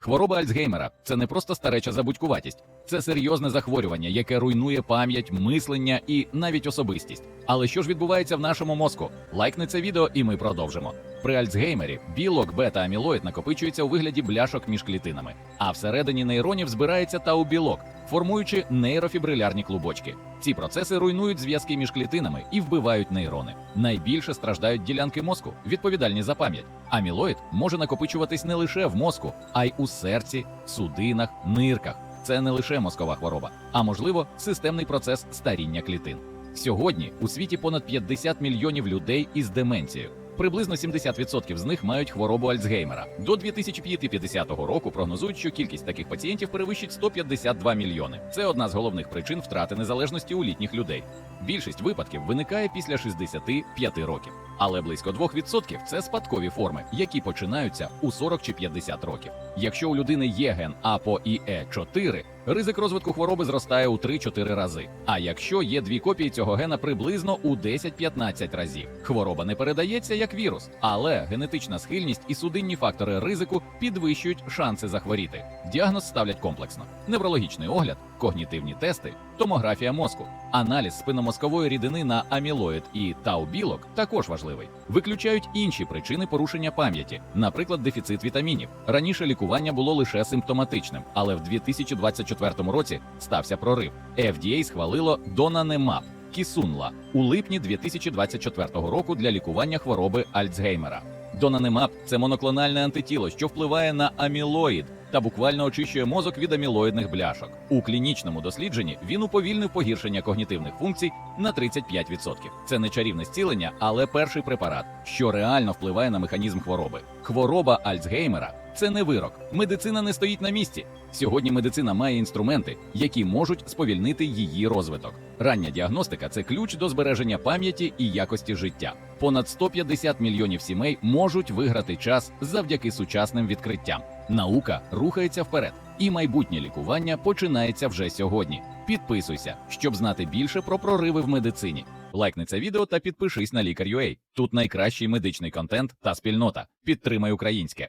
Хвороба Альцгеймера це не просто стареча забудькуватість, це серйозне захворювання, яке руйнує пам'ять, мислення і навіть особистість. Але що ж відбувається в нашому мозку? Лайкни це відео, і ми продовжимо. При Альцгеймері білок бета-амілоїд накопичується у вигляді бляшок між клітинами, а всередині нейронів збирається тау-білок, формуючи нейрофібрилярні клубочки. Ці процеси руйнують зв'язки між клітинами і вбивають нейрони. Найбільше страждають ділянки мозку, відповідальні за пам'ять. Амілоїд може накопичуватись не лише в мозку, а й у серці, судинах, нирках. Це не лише мозкова хвороба, а можливо системний процес старіння клітин. Сьогодні у світі понад 50 мільйонів людей із деменцією. Приблизно 70% з них мають хворобу Альцгеймера. До 2050 року прогнозують, що кількість таких пацієнтів перевищить 152 мільйони. Це одна з головних причин втрати незалежності у літніх людей. Більшість випадків виникає після 65 років, але близько 2% – це спадкові форми, які починаються у 40 чи 50 років. Якщо у людини є ген АПОІЕ4, ризик розвитку хвороби зростає у 3-4 рази. А якщо є дві копії цього гена приблизно у 10-15 разів. Хвороба не передається як вірус, але генетична схильність і судинні фактори ризику підвищують шанси захворіти. Діагноз ставлять комплексно: неврологічний огляд, когнітивні тести, томографія мозку, аналіз спинномозкової рідини на амілоїд і тау-білок також важливий. Виключають інші причини порушення пам'яті, наприклад, дефіцит вітамінів. Раніше лікування було лише симптоматичним, але в 2024 році стався прорив. FDA схвалило Донанемаб Кісунла у липні 2024 року для лікування хвороби Альцгеймера. Донанемаб це моноклональне антитіло, що впливає на амілоїд та буквально очищує мозок від амілоїдних бляшок. У клінічному дослідженні він уповільнив погіршення когнітивних функцій на 35%. Це не чарівне зцілення, але перший препарат, що реально впливає на механізм хвороби. Хвороба Альцгеймера це не вирок. Медицина не стоїть на місці. Сьогодні медицина має інструменти, які можуть сповільнити її розвиток. Рання діагностика це ключ до збереження пам'яті і якості життя. Понад 150 мільйонів сімей можуть виграти час завдяки сучасним відкриттям. Наука рухається вперед, і майбутнє лікування починається вже сьогодні. Підписуйся, щоб знати більше про прориви в медицині. Лайкни це відео та підпишись на лікар.ua. Тут найкращий медичний контент та спільнота. Підтримай українське.